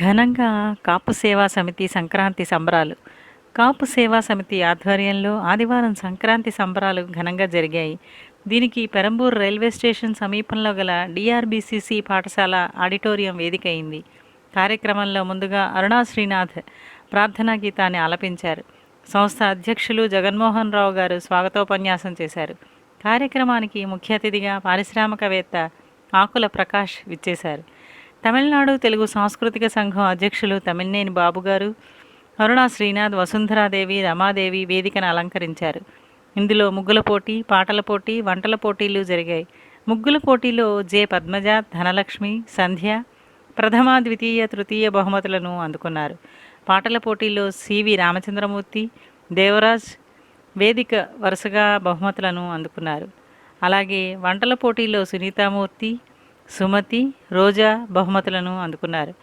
ఘనంగా కాపు సేవా సమితి సంక్రాంతి సంబరాలు. కాపు సేవా సమితి ఆధ్వర్యంలో ఆదివారం సంక్రాంతి సంబరాలు ఘనంగా జరిగాయి. దీనికి పెరంబూర్ రైల్వే స్టేషన్ సమీపంలో గల డిఆర్బిసిసి పాఠశాల ఆడిటోరియం వేదిక అయింది కార్యక్రమంలో ముందుగా అరుణా శ్రీనాథ్ ప్రార్థనా గీతాన్ని ఆలపించారు. సంస్థ అధ్యక్షులు జగన్మోహన్ రావు గారు స్వాగతోపన్యాసం చేశారు. కార్యక్రమానికి ముఖ్య అతిథిగా పారిశ్రామికవేత్త ఆకుల ప్రకాష్ విచ్చేశారు. తమిళనాడు తెలుగు సాంస్కృతిక సంఘం అధ్యక్షులు తమిళనేని బాబు గారు అరుణా శ్రీనాథ్ వసుంధరాదేవి రమాదేవి వేదికను అలంకరించారు. ఇందులో ముగ్గుల పోటీ పాటల పోటీ వంటల పోటీలు జరిగాయి. ముగ్గుల పోటీలో జె. పద్మజ ధనలక్ష్మి సంధ్య ప్రథమ ద్వితీయ తృతీయ బహుమతులను అందుకున్నారు. పాటల పోటీలో సివి రామచంద్రమూర్తి దేవరాజ్ వేదిక వరుసగా బహుమతులను అందుకున్నారు. అలాగే వంటల పోటీలో సునీతామూర్తి సుమతి రోజా బహుమతులను అందుకున్నారు.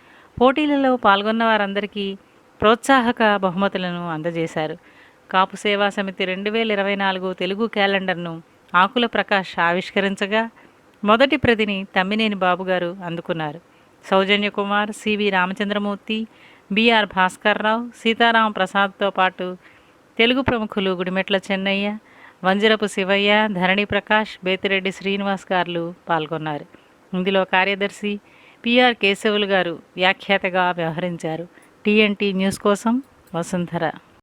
పోటీలలో పాల్గొన్న వారందరికీ ప్రోత్సాహక బహుమతులను అందజేశారు. కాపు సేవా సమితి రెండు వేల ఇరవై నాలుగు తెలుగు క్యాలెండర్ను ఆకుల ప్రకాష్ ఆవిష్కరించగా మొదటి ప్రతిని తమ్మినేని బాబుగారు అందుకున్నారు. Soujanya Kumar C V Ramachandramurthy B R Bhaskarrao Sitaram ప్రసాద్తో పాటు తెలుగు ప్రముఖులు గుడిమెట్ల చెన్నయ్య వంజరపు శివయ్య ధరణి ప్రకాష్ బేతిరెడ్డి శ్రీనివాస్ గారు పాల్గొన్నారు. ఇందులో కార్యదర్శి పిఆర్ కేశవులు గారు వ్యాఖ్యాతగా వ్యవహరించారు. టీఎన్టీ న్యూస్ కోసం వసుంధర.